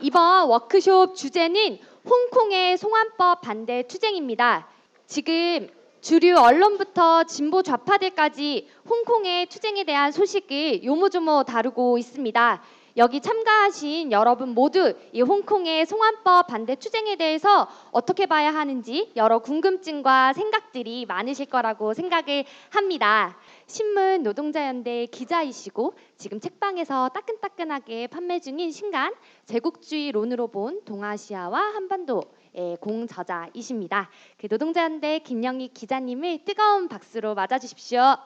이번 워크숍 주제는 홍콩의 송환법 반대 투쟁입니다. 지금 주류 언론부터 진보 좌파들까지 홍콩의 투쟁에 대한 소식을 요모조모 다루고 있습니다. 여기 참가하신 여러분 모두 이 홍콩의 송환법 반대 투쟁에 대해서 어떻게 봐야 하는지 여러 궁금증과 생각들이 많으실 거라고 생각을 합니다. 신문 노동자연대 기자이시고 지금 책방에서 따끈따끈하게 판매 중인 신간 제국주의론으로 본 동아시아와 한반도의 공저자이십니다. 그 노동자연대 김영희 기자님을 뜨거운 박수로 맞아주십시오.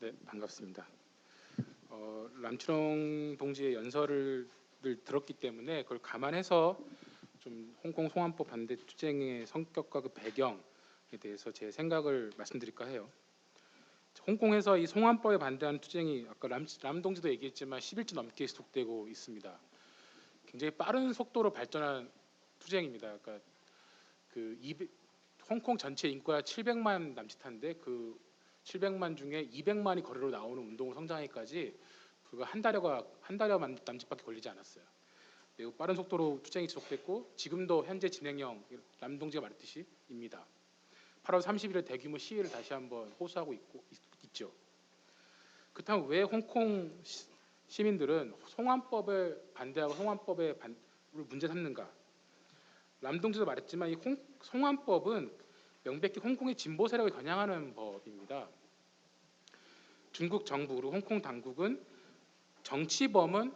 네, 반갑습니다. 어, 람치롱 동지의 연설을 를 들었기 때문에 그걸 감안해서 좀 홍콩 송환법 반대 투쟁의 성격과 그 배경에 대해서 제 생각을 말씀드릴까 해요. 홍콩에서 이 송환법에 반대하는 투쟁이 아까 람, 람 동지도 얘기했지만 10일째 넘게 지속되고 있습니다. 굉장히 빠른 속도로 발전한 투쟁입니다. 그러니까 그 200, 홍콩 전체 인구가 700만 남짓한데 그 700만 중에 200만이 거리로 나오는 운동을 성장하기까지 불과 한 달여가 한 달여 만- 남짓밖에 걸리지 않았어요. 매우 빠른 속도로 투쟁이 지속됐고 지금도 현재 진행형 남동지가 말했듯이 입니다. 8월 30일에 대규모 시위를 다시 한번 호소하고 있고 있, 있죠. 그렇다면 왜 홍콩 시- 시민들은 송환법을 반대하고 을 문제 삼는가? 남동지도 말했지만 이 홍, 송환법은 명백히 홍콩의 진보 세력을 겨냥하는 법입니다. 중국 정부 그리고 홍콩 당국은 정치범은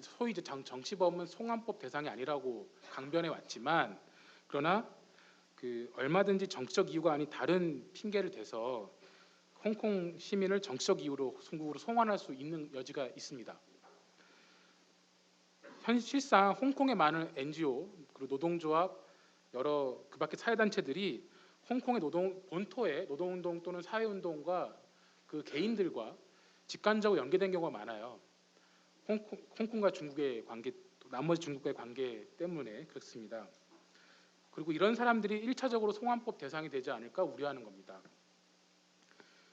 소위 이제 정, 정치범은 송환법 대상이 아니라고 강변해 왔지만 그러나 그 얼마든지 정치적 이유가 아닌 다른 핑계를 대서 홍콩 시민을 정치적 이유로 중국으로 송환할 수 있는 여지가 있습니다. 현실상 홍콩의 많은 NGO 그리고 노동조합 여러 그밖에 사회단체들이 홍콩의 노동 본토의 노동운동 또는 사회운동과 그 개인들과 직간접으로 연계된 경우가 많아요. 홍콩, 홍콩과 중국의 관계, 또 나머지 중국과의 관계 때문에 그렇습니다. 그리고 이런 사람들이 일차적으로 송환법 대상이 되지 않을까 우려하는 겁니다.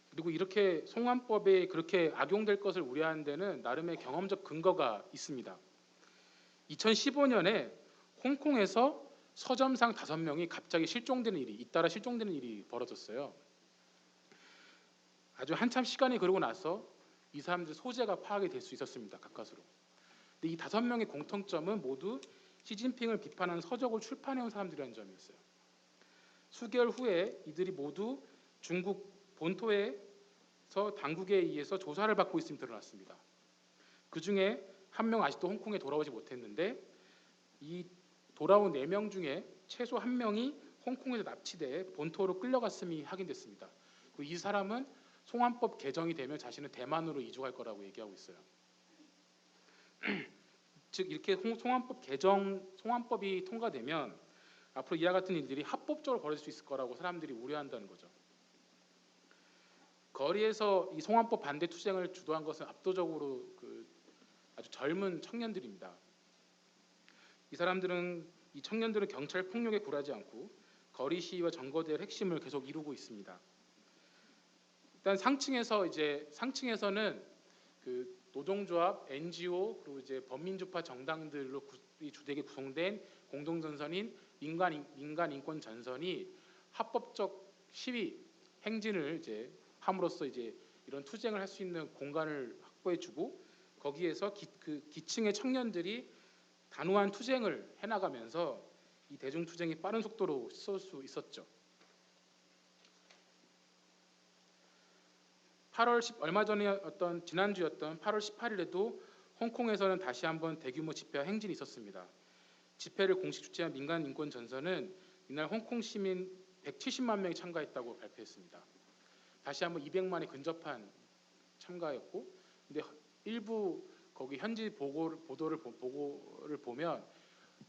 그리고 이렇게 송환법에 그렇게 악용될 것을 우려하는 데는 나름의 경험적 근거가 있습니다. 2015년에 홍콩에서 서점상 다섯 명이 갑자기 실종되는 일이 잇따라 실종되는 일이 벌어졌어요. 아주 한참 시간이 흐르고 나서 이 사람들 소재가 파악이 될 수 있었습니다. 가까스로. 근데 이 다섯 명의 공통점은 모두 시진핑을 비판하는 서적을 출판해온 사람들이라는 점이었어요. 수개월 후에 이들이 모두 중국 본토에서 당국에 의해서 조사를 받고 있음이 드러났습니다. 그 중에 한 명 아직도 홍콩에 돌아오지 못했는데 이 돌아온 네 명 중에 최소 한 명이 홍콩에서 납치돼 본토로 끌려갔음이 확인됐습니다. 이 사람은 송환법 개정이 되면 자신은 대만으로 이주할 거라고 얘기하고 있어요. 즉 이렇게 홍- 송환법 개정 송환법이 통과되면 앞으로 이와 같은 일들이 합법적으로 벌어질 수 있을 거라고 사람들이 우려한다는 거죠. 거리에서 이 송환법 반대 투쟁을 주도한 것은 압도적으로 그 아주 젊은 청년들입니다. 이 사람들은 이 청년들은 경찰 폭력에 굴하지 않고 거리 시위와 정거대의 핵심을 계속 이루고 있습니다. 일단 상층에서 이제 상층에서는 그 노동조합, NGO 그리고 이제 범민주파 정당들로 구, 이 주되게 구성된 공동전선인 민간 인- 민간 인권 전선이 합법적 시위 행진을 이제 함으로써 이제 이런 투쟁을 할 수 있는 공간을 확보해주고 거기에서 기, 그 기층의 청년들이 단호한 투쟁을 해나가면서 이 대중 투쟁이 빠른 속도로 쏠 수 있었죠. 8월 10 얼마 전에 어떤 지난주였던 8월 18일에도 홍콩에서는 다시 한번 대규모 집회와 행진이 있었습니다. 집회를 공식 주최한 민간 인권 전선은 이날 홍콩 시민 170만 명이 참가했다고 발표했습니다. 다시 한번 200만에 근접한 참가였고, 근데 일부 거기 현지 보고를 보도를 보- 보고를 보면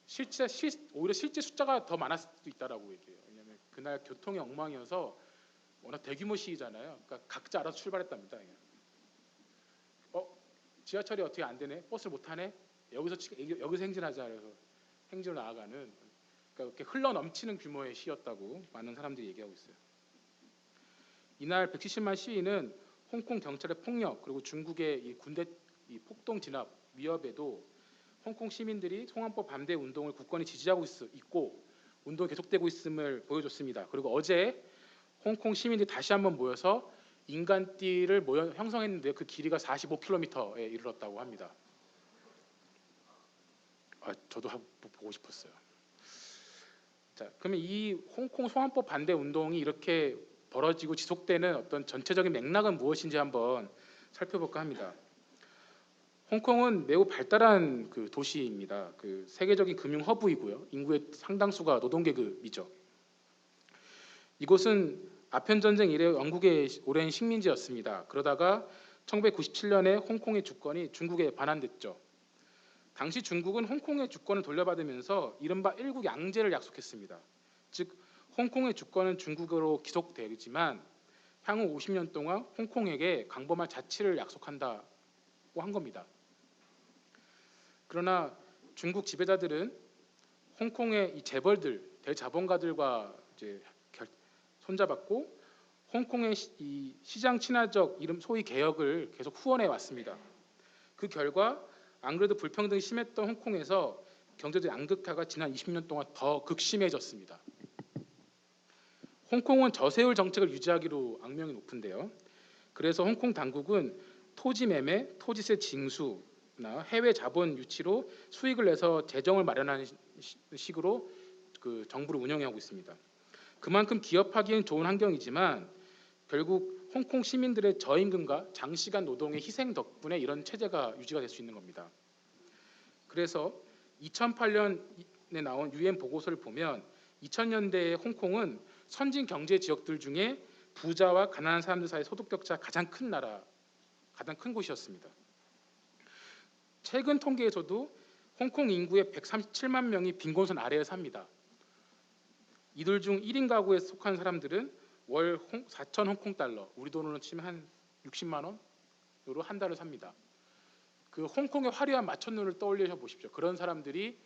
실제 실, 오히려 실제 숫자가 더 많았을 수도 있다라고 얘기해요. 왜냐하면 그날 교통이 엉망이어서 워낙 대규모 시위잖아요. 그러니까 각자 알아서 출발했답니다. 어 지하철이 어떻게 안 되네? 버스를 못 타네? 여기서 치- 여기서 행진하자 그래서 행진을 나아가는 그러니까 이렇게 흘러 넘치는 규모의 시였다고 많은 사람들이 얘기하고 있어요. 이날 170만 시위는 홍콩 경찰의 폭력 그리고 중국의 이 군대 이 폭동 진압 위협에도 홍콩 시민들이 송환법 반대 운동을 굳건히 지지하고 있, 있고 운동이 계속되고 있음을 보여줬습니다. 그리고 어제 홍콩 시민들이 다시 한번 모여서 인간띠를 모여 형성했는데 그 길이가 45km에 이르렀다고 합니다. 아, 저도 보고 싶었어요. 자, 그러면 이 홍콩 송환법 반대 운동이 이렇게 벌어지고 지속되는 어떤 전체적인 맥락은 무엇인지 한번 살펴볼까 합니다. 홍콩은 매우 발달한 그 도시입니다. 그 세계적인 금융 허브이고요. 인구의 상당수가 노동 계급이죠. 이곳은 아편 전쟁 이래 영국의 오랜 식민지였습니다. 그러다가 1997년에 홍콩의 주권이 중국에 반환됐죠. 당시 중국은 홍콩의 주권을 돌려받으면서 이른바 일국 양제를 약속했습니다. 즉 홍콩의 주권은 중국으로 기속되지만 향후 50년 동안 홍콩에게 강범할 자치를 약속한다고 한 겁니다. 그러나 중국 지배자들은 홍콩의 이 재벌들, 대자본가들과 이제 결- 손잡았고 홍콩의 시, 이 시장 친화적 이름 소위 개혁을 계속 후원해 왔습니다. 그 결과 안 그래도 불평등이 심했던 홍콩에서 경제적 양극화가 지난 20년 동안 더 극심해졌습니다. 홍콩은 저세율 정책을 유지하기로 악명이 높은데요. 그래서 홍콩 당국은 토지 매매, 토지세 징수나 해외 자본 유치로 수익을 내서 재정을 마련하는 시- 식으로 그 정부를 운영하고 있습니다. 그만큼 기업하기엔 좋은 환경이지만 결국 홍콩 시민들의 저임금과 장시간 노동의 희생 덕분에 이런 체제가 유지가 될 수 있는 겁니다. 그래서 2008년에 나온 유엔 보고서를 보면 2000년대의 홍콩은 선진 경제 지역들 중에 부자와 가난한 사람들 사이 소득 격차 가장 큰 나라, 가장 큰 곳이었습니다. 최근 통계에서도 홍콩 인구의 137만 명이 빈곤선 아래에 삽니다. 이들 중 1인 가구에 속한 사람들은 월 4천 홍콩 달러, 우리 돈으로 치면 한 60만 원으로 한 달을 삽니다. 그 홍콩의 화려한 마천루를 떠올려 보십시오. 그런 사람들이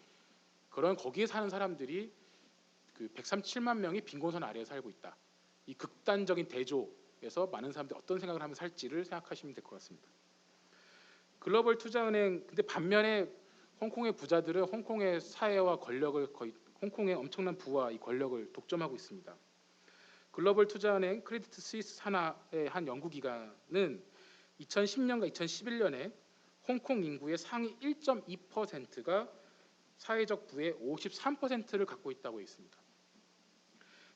그런 거기에 사는 사람들이 그 137만 명이 빈곤선 아래에 살고 있다. 이 극단적인 대조에서 많은 사람들이 어떤 생각을 하면 살지를 생각하시면 될 것 같습니다. 글로벌 투자은행 근데 반면에 홍콩의 부자들은 홍콩의 사회와 권력을 거의 홍콩의 엄청난 부와 이 권력을 독점하고 있습니다. 글로벌 투자은행 크레디트 스위스 산하의 한 연구기관은 2010년과 2011년에 홍콩 인구의 상위 1.2%가 사회적 부의 53%를 갖고 있다고 있습니다.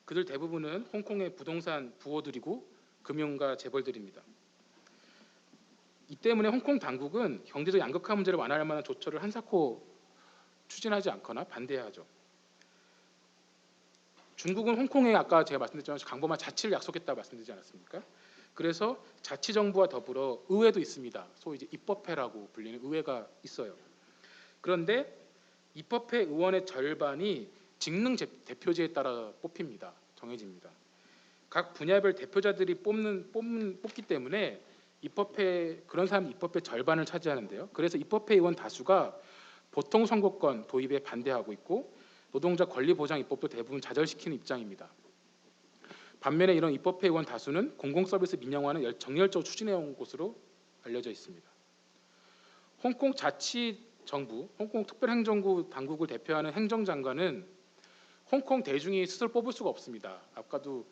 그들 대부분은 홍콩의 부동산 부호들이고 금융가 재벌들입니다. 이 때문에 홍콩 당국은 경제적 양극화 문제를 완화할 만한 조처를 한사코 추진하지 않거나 반대하죠. 중국은 홍콩에 아까 제가 말씀드렸지만 강범한 자치를 약속했다고 말씀드리지 않았습니까? 그래서 자치 정부와 더불어 의회도 있습니다. 소위 이제 입법회라고 불리는 의회가 있어요. 그런데 입법회 의원의 절반이 직능 제- 대표제에 따라 뽑힙니다. 정해집니다. 각 분야별 대표자들이 뽑는 뽑는 뽑기 때문에 입법회 그런 사람 입법회 절반을 차지하는데요. 그래서 입법회 의원 다수가 보통 선거권 도입에 반대하고 있고 노동자 권리 보장 입법도 대부분 좌절시키는 입장입니다. 반면에 이런 입법회 의원 다수는 공공 서비스 민영화는 열- 정열적으로 추진해 온 것으로 알려져 있습니다. 홍콩 자치 정부, 홍콩 특별행정구 당국을 대표하는 행정장관은 홍콩 대중이 스스로 뽑을 수가 없습니다. 아까도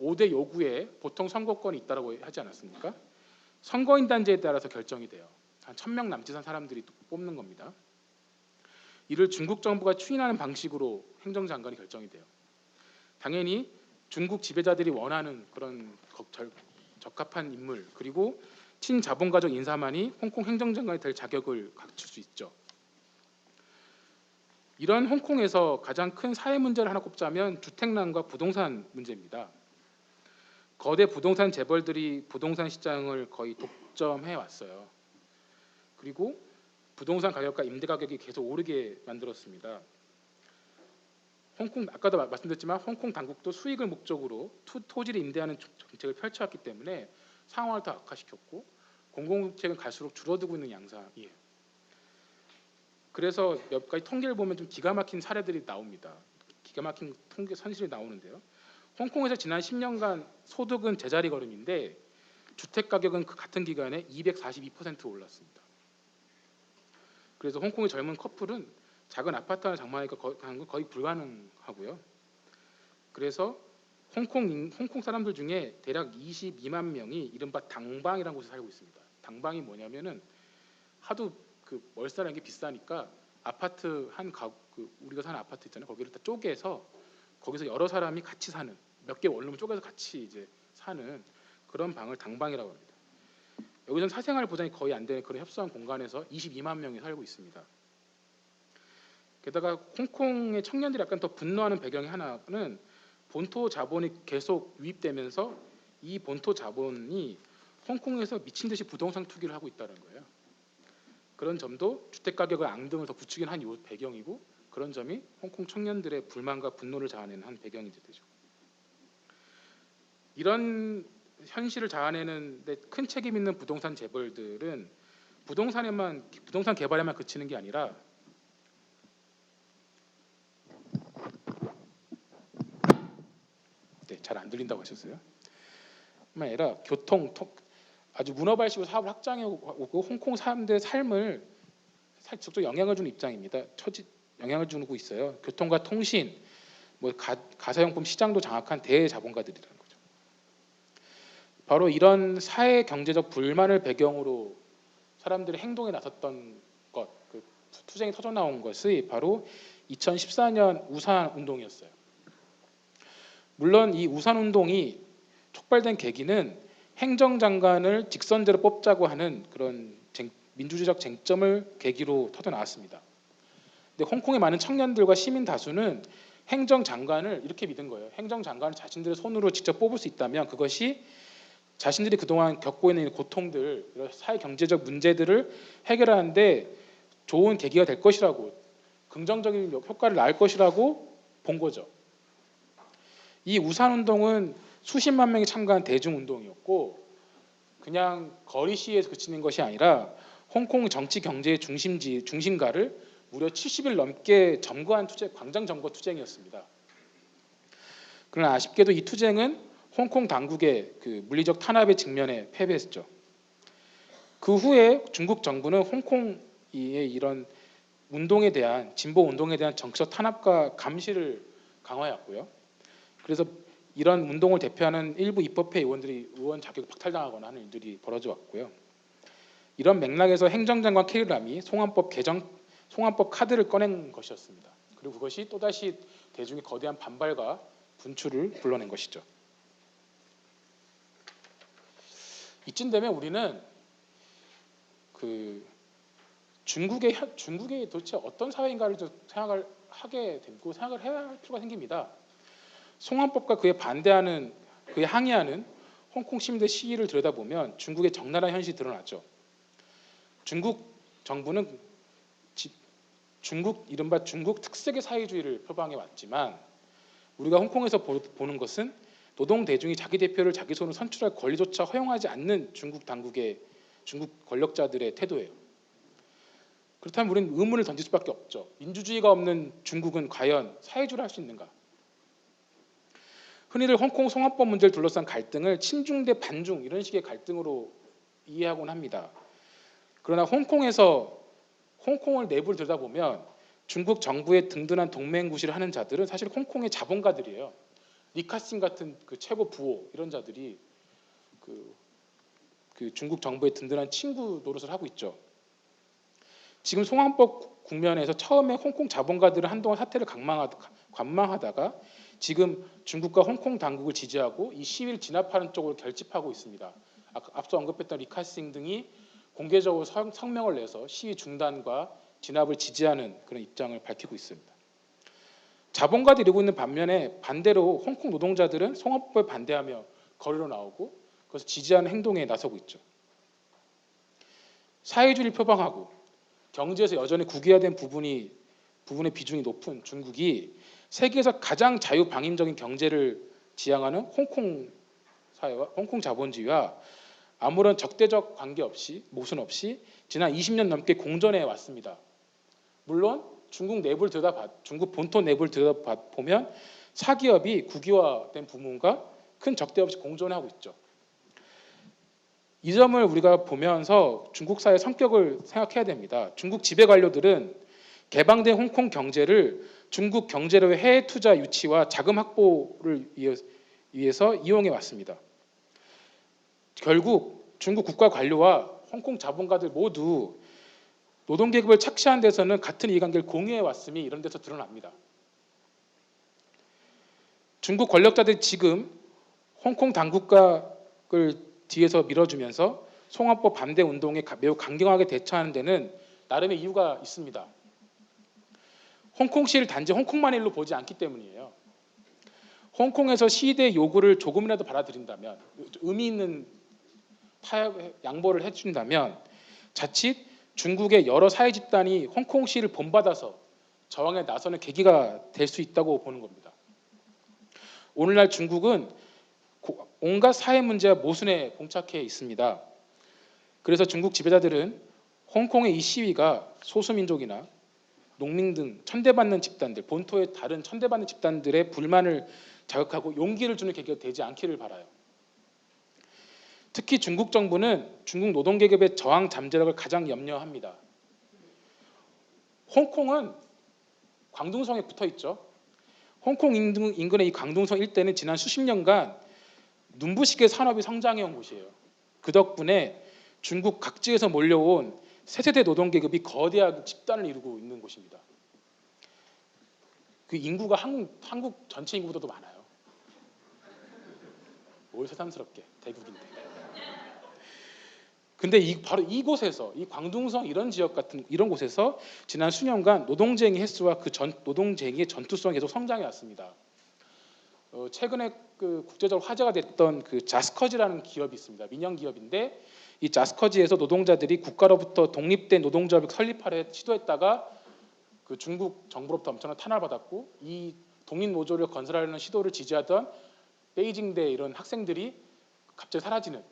5대 요구에 보통 선거권이 있다고 하지 않았습니까? 선거인 단제에 따라서 결정이 돼요. 한 1000명 남짓 한 사람들이 뽑는 겁니다. 이를 중국 정부가 추인하는 방식으로 행정장관이 결정이 돼요. 당연히 중국 지배자들이 원하는 그런 적합한 인물 그리고 친자본가적 인사만이 홍콩 행정장관이 될 자격을 갖출 수 있죠. 이런 홍콩에서 가장 큰 사회 문제를 하나 꼽자면 주택난과 부동산 문제입니다. 거대 부동산 재벌들이 부동산 시장을 거의 독점해 왔어요. 그리고 부동산 가격과 임대 가격이 계속 오르게 만들었습니다. 홍콩 아까도 마- 말씀드렸지만 홍콩 당국도 수익을 목적으로 투, 토지를 임대하는 정- 정책을 펼쳐왔기 때문에 상황을 더 악화시켰고 공공주택은 갈수록 줄어들고 있는 양상이에요. 그래서 몇 가지 통계를 보면 좀 기가 막힌 사례들이 나옵니다. 기가 막힌 통계 선실이 나오는데요. 홍콩에서 지난 10년간 소득은 제자리 걸음인데 주택 가격은 그 같은 기간에 242% 올랐습니다. 그래서 홍콩의 젊은 커플은 작은 아파트 하나 장만하기가 거의, 불가능하고요. 그래서 홍콩 인- 홍콩 사람들 중에 대략 22만 명이 이른바 당방이라는 곳에 살고 있습니다. 당방이 뭐냐면은 하도 그 월세라는 게 비싸니까 아파트 한 가구 그 우리가 사는 아파트 있잖아요. 거기를 다 쪼개서 거기서 여러 사람이 같이 사는 몇 개 원룸 쪼개서 같이 이제 사는 그런 방을 당방이라고 합니다. 여기서는 사생활 보장이 거의 안 되는 그런 협소한 공간에서 22만 명이 살고 있습니다. 게다가 홍콩의 청년들이 약간 더 분노하는 배경이 하나는 본토 자본이 계속 유입되면서 이 본토 자본이 홍콩에서 미친 듯이 부동산 투기를 하고 있다는 거예요. 그런 점도 주택 가격의 앙등을 더 부추긴 한 요 배경이고 그런 점이 홍콩 청년들의 불만과 분노를 자아내는 한 배경이 되죠. 이런 현실을 자아내는 데 큰 책임 있는 부동산 재벌들은 부동산에만 부동산 개발에만 그치는 게 아니라 네, 잘 안 들린다고 하셨어요. 뿐만 아니라 교통, 통, 아주 문어발식으로 사업을 확장해 오고 홍콩 사람들의 삶을 살- 직접 영향을 주는 입장입니다. 처지 영향을 주고 있어요. 교통과 통신, 뭐 가, 가사용품 시장도 장악한 대자본가들이라는. 바로 이런 사회 경제적 불만을 배경으로 사람들이 행동에 나섰던 것, 그 투쟁이 터져 나온 것이 바로 2014년 우산 운동이었어요. 물론 이 우산 운동이 촉발된 계기는 행정장관을 직선제로 뽑자고 하는 그런 쟁- 민주주의적 쟁점을 계기로 터져 나왔습니다. 근데 홍콩의 많은 청년들과 시민 다수는 행정장관을 이렇게 믿은 거예요. 행정장관을 자신들의 손으로 직접 뽑을 수 있다면 그것이 자신들이 그동안 겪고 있는 이 고통들, 이런 사회 경제적 문제들을 해결하는데 좋은 계기가 될 것이라고 긍정적인 효과를 낳을 것이라고 본 거죠. 이 우산 운동은 수십만 명이 참가한 대중 운동이었고 그냥 거리 시위에 그치는 것이 아니라 홍콩 정치 경제의 중심지 중심가를 무려 70일 넘게 점거한 투쟁, 광장 점거 투쟁이었습니다. 그러나 아쉽게도 이 투쟁은 홍콩 당국의 그 물리적 탄압의 직면에 패배했죠. 그 후에 중국 정부는 홍콩의 이런 운동에 대한 진보 운동에 대한 정치적 탄압과 감시를 강화했고요. 그래서 이런 운동을 대표하는 일부 입법회 의원들이 의원 자격을 박탈당하거나 하는 일들이 벌어져 왔고요. 이런 맥락에서 행정장관 케일람이 송환법 개정 송환법 카드를 꺼낸 것이었습니다. 그리고 그것이 또다시 대중의 거대한 반발과 분출을 불러낸 것이죠. 이쯤 되면 우리는 그 중국의 현- 중국이 도대체 어떤 사회인가를 좀 생각을 하게 되고 생각을 해야 할 필요가 생깁니다. 송환법과 그에 반대하는 그에 항의하는 홍콩 시민들의 시위를 들여다보면 중국의 적나라한 현실이 드러났죠. 중국 정부는 지- 중국 이른바 중국 특색의 사회주의를 표방해 왔지만 우리가 홍콩에서 보, 보는 것은 노동 대중이 자기 대표를 자기 손으로 선출할 권리조차 허용하지 않는 중국 당국의 중국 권력자들의 태도예요. 그렇다면 우리는 의문을 던질 수밖에 없죠. 민주주의가 없는 중국은 과연 사회주의를 할 수 있는가? 흔히들 홍콩 송환법 문제를 둘러싼 갈등을 친중 대 반중 이런 식의 갈등으로 이해하곤 합니다. 그러나 홍콩에서 홍콩을 내부를 들여다보면 중국 정부의 든든한 동맹구실을 하는 자들은 사실 홍콩의 자본가들이에요. 리카싱 같은 그 최고 부호 이런 자들이 그, 그 중국 정부의 든든한 친구 노릇을 하고 있죠. 지금 송환법 국면에서 처음에 홍콩 자본가들은 한동안 사태를 강망하다, 관망하다가 지금 중국과 홍콩 당국을 지지하고 이 시위를 진압하는 쪽으로 결집하고 있습니다. 아까 앞서 언급했던 리카싱 등이 공개적으로 성- 성명을 내서 시위 중단과 진압을 지지하는 그런 입장을 밝히고 있습니다. 자본가들이 이러고 있는 반면에 반대로 홍콩 노동자들은 송환법에 반대하며 거리로 나오고 그것을 지지하는 행동에 나서고 있죠. 사회주의를 표방하고 경제에서 여전히 국유화된 부분이 부분의 비중이 높은 중국이 세계에서 가장 자유방임적인 경제를 지향하는 홍콩 사회와 홍콩 자본주의와 아무런 적대적 관계 없이 모순 없이 지난 20년 넘게 공존해 왔습니다. 물론 중국 내부를 들여다 중국 본토 내부를 들여다 보면 사기업이 국유화된 부문과 큰 적대 없이 공존하고 있죠. 이 점을 우리가 보면서 중국 사회 성격을 생각해야 됩니다. 중국 지배 관료들은 개방된 홍콩 경제를 중국 경제로의 해외 투자 유치와 자금 확보를 위해- 위해서 이용해 왔습니다. 결국 중국 국가 관료와 홍콩 자본가들 모두 노동 계급을 착취한 데서는 같은 이해관계를 공유해 왔음이 이런 데서 드러납니다. 중국 권력자들이 지금 홍콩 당국각을 뒤에서 밀어주면서 송환법 반대 운동에 가- 매우 강경하게 대처하는 데는 나름의 이유가 있습니다. 홍콩시를 단지 홍콩만 일로 보지 않기 때문이에요. 홍콩에서 시대의 요구를 조금이라도 받아들인다면 의미 있는 양보를 해준다면 자칫 중국의 여러 사회 집단이 홍콩시를 본받아서 저항에 나서는 계기가 될 수 있다고 보는 겁니다. 오늘날 중국은 고- 온갖 사회 문제와 모순에 봉착해 있습니다. 그래서 중국 지배자들은 홍콩의 이 시위가 소수민족이나 농민 등 천대받는 집단들, 본토의 다른 천대받는 집단들의 불만을 자극하고 용기를 주는 계기가 되지 않기를 바라요. 특히 중국 정부는 중국 노동 계급의 저항 잠재력을 가장 염려합니다. 홍콩은 광둥성에 붙어 있죠. 홍콩 인근- 인근의 이 광둥성 일대는 지난 수십 년간 눈부시게 산업이 성장해 온 곳이에요. 그 덕분에 중국 각지에서 몰려온 세세대 노동 계급이 거대한 집단을 이루고 있는 곳입니다. 그 인구가 한국, 한국 전체 인구보다도 많아요. 뭘 새삼스럽게 대국인데. 근데 이 바로 이곳에서 이 광둥성 이런 지역 같은 이런 곳에서 지난 수년간 노동쟁이 횟수와 그 전, 노동쟁이의 전투성이 계속 성장해 왔습니다. 어, 최근에 그 국제적으로 화제가 됐던 그 자스커즈라는 기업이 있습니다. 민영 기업인데 이 자스커즈에서 노동자들이 국가로부터 독립된 노동조합을 설립하려 시도했다가 그 중국 정부로부터 엄청난 탄압을 받았고 이 독립 노조를 건설하려는 시도를 지지하던 베이징대 이런 학생들이 갑자기 사라지는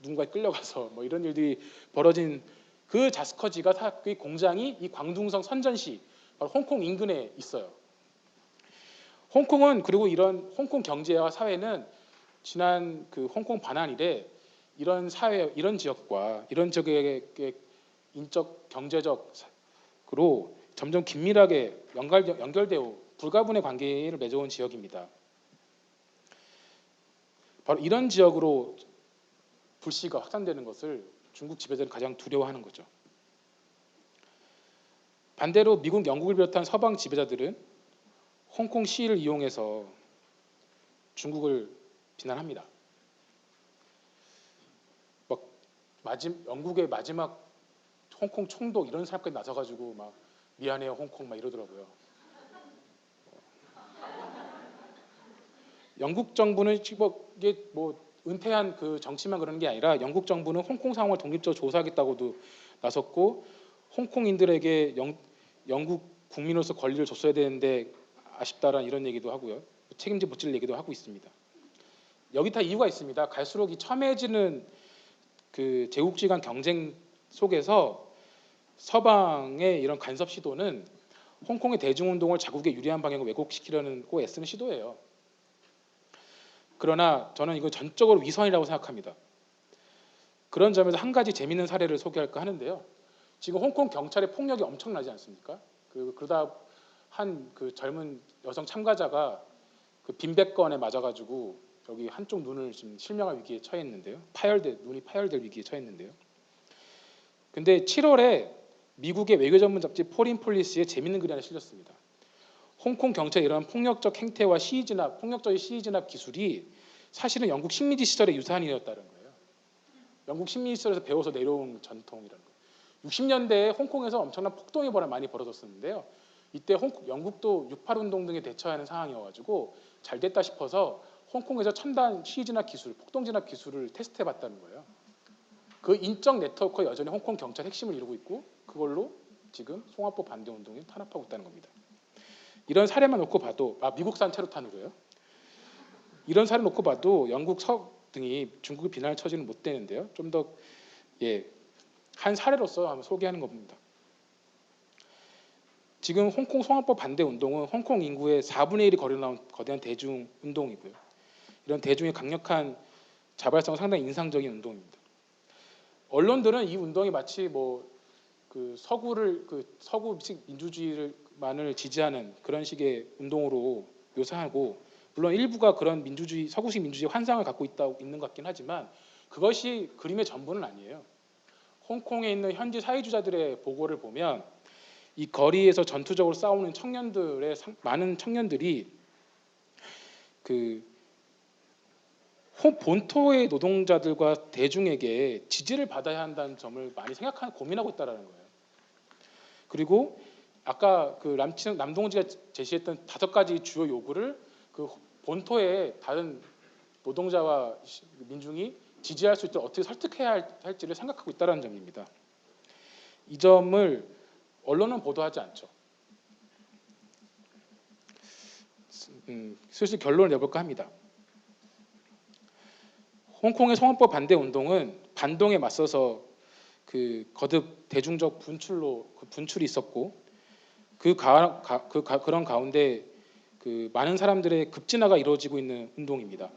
누군가에 끌려가서 뭐 이런 일들이 벌어진 그 자스커지가 사- 그 공장이 이 광둥성 선전시 바로 홍콩 인근에 있어요. 홍콩은 그리고 이런 홍콩 경제와 사회는 지난 그 홍콩 반환 이래 이런 사회 이런 지역과 이런 지역의 인적 경제적으로 점점 긴밀하게 연결 연결되어 불가분의 관계를 맺어온 지역입니다. 바로 이런 지역으로 불씨가 확산되는 것을 중국 지배자들은 가장 두려워하는 거죠. 반대로 미국, 영국을 비롯한 서방 지배자들은 홍콩 시위를 이용해서 중국을 비난합니다. 막 마지, 영국의 마지막 홍콩 총독 이런 사람까지 나서가지고 막 미안해요 홍콩 막 이러더라고요. 영국 정부는 뭐 이게 뭐 은퇴한 그 정치만 그러는 게 아니라 영국 정부는 홍콩 상황을 독립적으로 조사하겠다고도 나섰고 홍콩인들에게 영, 영국 국민으로서 권리를 줬어야 되는데 아쉽다라는 이런 얘기도 하고요. 책임지 못질 얘기도 하고 있습니다. 여기 다 이유가 있습니다. 갈수록 이 첨예해지는 그 제국주의 간 경쟁 속에서 서방의 이런 간섭 시도는 홍콩의 대중운동을 자국에 유리한 방향으로 왜곡시키려는 꼭 애쓰는 시도예요. 그러나 저는 이거 전적으로 위선이라고 생각합니다. 그런 점에서 한 가지 재미있는 사례를 소개할까 하는데요. 지금 홍콩 경찰의 폭력이 엄청나지 않습니까? 그 그러다 한 그 젊은 여성 참가자가 그 빈백건에 맞아가지고 여기 한쪽 눈을 지금 실명할 위기에 처했는데요. 파열돼 눈이 파열될 위기에 처했는데요. 근데 7월에 미국의 외교 전문 잡지 포린 폴리스에 재밌는 글이 하나 실렸습니다. 홍콩 경찰의 이러한 폭력적 행태와 시위 진압, 폭력적인 시위 진압 기술이 사실은 영국 식민지 시절의 유산이었다는 거예요. 영국 식민지 시절에서 배워서 내려온 전통이라는 거예요. 60년대에 홍콩에서 엄청난 폭동이 벌어 많이 벌어졌었는데요. 이때 홍, 영국도 68 운동 등에 대처하는 상황이어가지고 잘 됐다 싶어서 홍콩에서 첨단 시위 진압 기술, 폭동 진압 기술을 테스트해봤다는 거예요. 그 인적 네트워크 여전히 홍콩 경찰 핵심을 이루고 있고 그걸로 지금 송화법 반대 운동에 탄압하고 있다는 겁니다. 이런 사례만 놓고 봐도 아 미국산 체류탄으로요. 이런 사례 놓고 봐도 영국 서 등이 중국의 비난을 처지는 못 되는데요. 좀 더 예, 한 사례로서 한번 소개하는 겁니다. 지금 홍콩 송화법 반대 운동은 홍콩 인구의 4분의 1이 거려 나온 거대한 대중 운동이고요. 이런 대중의 강력한 자발성 상당히 인상적인 운동입니다. 언론들은 이 운동이 마치 뭐 그 서구를 그 서구식 민주주의를만을 지지하는 그런 식의 운동으로 묘사하고 물론 일부가 그런 민주주의 서구식 민주주의 환상을 갖고 있다 있는 것 같긴 하지만 그것이 그림의 전부는 아니에요. 홍콩에 있는 현지 사회주자들의 보고를 보면 이 거리에서 전투적으로 싸우는 청년들의 상- 많은 청년들이 그 호- 본토의 노동자들과 대중에게 지지를 받아야 한다는 점을 많이 생각하고 고민하고 있다라는 거예요. 그리고 아까 그 남친 남동지가 제시했던 다섯 가지 주요 요구를 그 본토의 다른 노동자와 시- 민중이 지지할 수 있도록 어떻게 설득해야 할- 할지를 생각하고 있다는 점입니다. 이 점을 언론은 보도하지 않죠. 음, 슬슬 결론을 내볼까 합니다. 홍콩의 송환법 반대 운동은 반동에 맞서서 그 거듭 대중적 분출로 그 분출이 있었고 그, 가, 가- 그 가- 그런 가운데 그 많은 사람들의 급진화가 이루어지고 있는 운동입니다.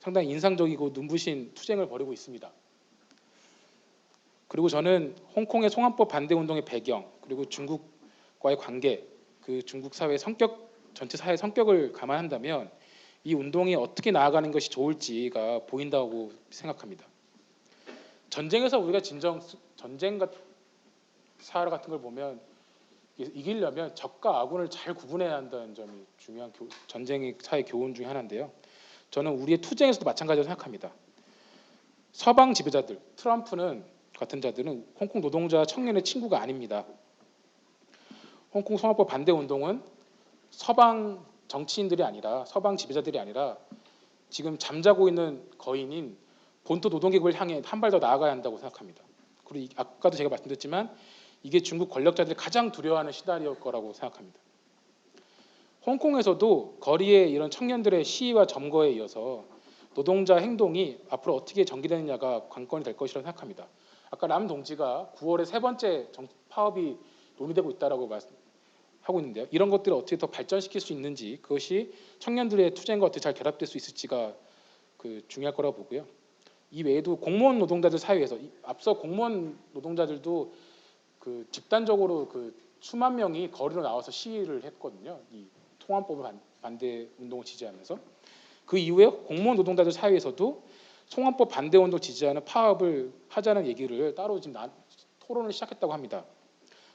상당히 인상적이고 눈부신 투쟁을 벌이고 있습니다. 그리고 저는 홍콩의 송환법 반대 운동의 배경 그리고 중국과의 관계 그 중국 사회의 성격 전체 사회 성격을 감안한다면 이 운동이 어떻게 나아가는 것이 좋을지가 보인다고 생각합니다. 전쟁에서 우리가 진정 수- 전쟁 같 사활 같은 걸 보면 이- 이기려면 적과 아군을 잘 구분해야 한다는 점이 중요한 교- 전쟁의 사회 교훈 중에 하나인데요. 저는 우리의 투쟁에서도 마찬가지로 생각합니다. 서방 지배자들 트럼프는 같은 자들은 홍콩 노동자 청년의 친구가 아닙니다. 홍콩 성화법 반대 운동은 서방 정치인들이 아니라 서방 지배자들이 아니라 지금 잠자고 있는 거인인 본토 노동계급을 향해 한 발 더 나아가야 한다고 생각합니다. 그리고 이- 아까도 제가 말씀드렸지만 이게 중국 권력자들이 가장 두려워하는 시나리오일 거라고 생각합니다. 홍콩에서도 거리의 이런 청년들의 시위와 점거에 이어서 노동자 행동이 앞으로 어떻게 전개되느냐가 관건이 될 것이라고 생각합니다. 아까 람 동지가 9월에 세 번째 정- 파업이 논의되고 있다라고 말씀 하고 있는데요. 이런 것들을 어떻게 더 발전시킬 수 있는지 그것이 청년들의 투쟁과 어떻게 잘 결합될 수 있을지가 그 중요할 거라고 보고요. 이 외에도 공무원 노동자들 사이에서 이- 앞서 공무원 노동자들도 그 집단적으로 그 수만 명이 거리로 나와서 시위를 했거든요. 이 통합법을 반- 반대 운동을 지지하면서 그 이후에 공무원 노동자들 사이에서도 송환법 반대 운동 지지하는 파업을 하자는 얘기를 따로 지금 나- 토론을 시작했다고 합니다.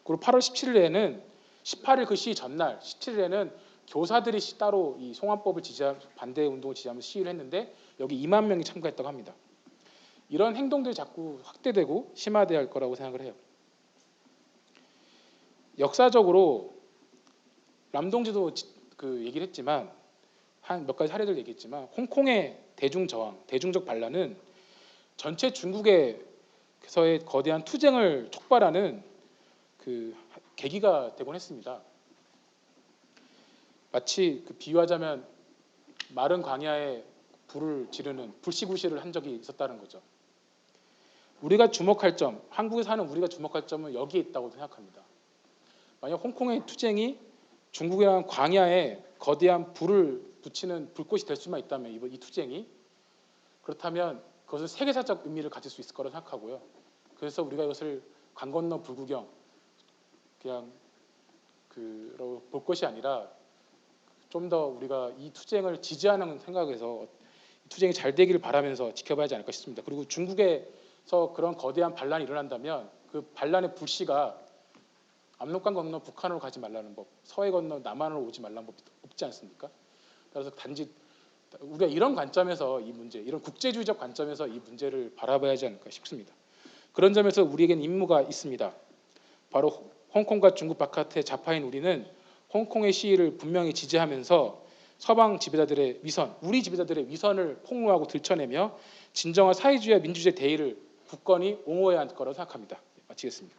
그리고 8월 17일에는 18일 그 시위 전날 17일에는 교사들이 시- 따로 이 송환법을 지지하 반대 운동을 지지하면서 시위를 했는데 여기 2만 명이 참가했다고 합니다. 이런 행동들이 자꾸 확대되고 심화돼야 할 거라고 생각을 해요. 역사적으로 남동지도 지- 그 얘기를 했지만 한 몇 가지 사례들 얘기했지만 홍콩의 대중 저항, 대중적 반란은 전체 중국에서의 거대한 투쟁을 촉발하는 그 계기가 되곤 했습니다. 마치 그 비유하자면 마른 광야에 불을 지르는 불시구시를 한 적이 있었다는 거죠. 우리가 주목할 점, 한국에 사는 우리가 주목할 점은 여기에 있다고 생각합니다. 만약 홍콩의 투쟁이 중국이랑 광야에 거대한 불을 붙이는 불꽃이 될 수만 있다면 이, 이 투쟁이 그렇다면 그것은 세계사적 의미를 가질 수 있을 거라 생각하고요. 그래서 우리가 이것을 강 건너 불구경 그냥 그로 볼 것이 아니라 좀 더 우리가 이 투쟁을 지지하는 생각에서 이 투쟁이 잘 되기를 바라면서 지켜봐야 하지 않을까 싶습니다. 그리고 중국에서 그런 거대한 반란이 일어난다면 그 반란의 불씨가 압록강 건너 북한으로 가지 말라는 법, 서해 건너 남한으로 오지 말라는 법 없지 않습니까? 그래서 단지 우리가 이런 관점에서 이 문제, 이런 국제주의적 관점에서 이 문제를 바라봐야 하지 않을까 싶습니다. 그런 점에서 우리에겐 임무가 있습니다. 바로 홍콩과 중국 바깥의 좌파인 우리는 홍콩의 시위를 분명히 지지하면서 서방 지배자들의 위선, 우리 지배자들의 위선을 폭로하고 들춰내며 진정한 사회주의와 민주주의 대의를 굳건히 옹호해야 할 거라고 생각합니다. 마치겠습니다.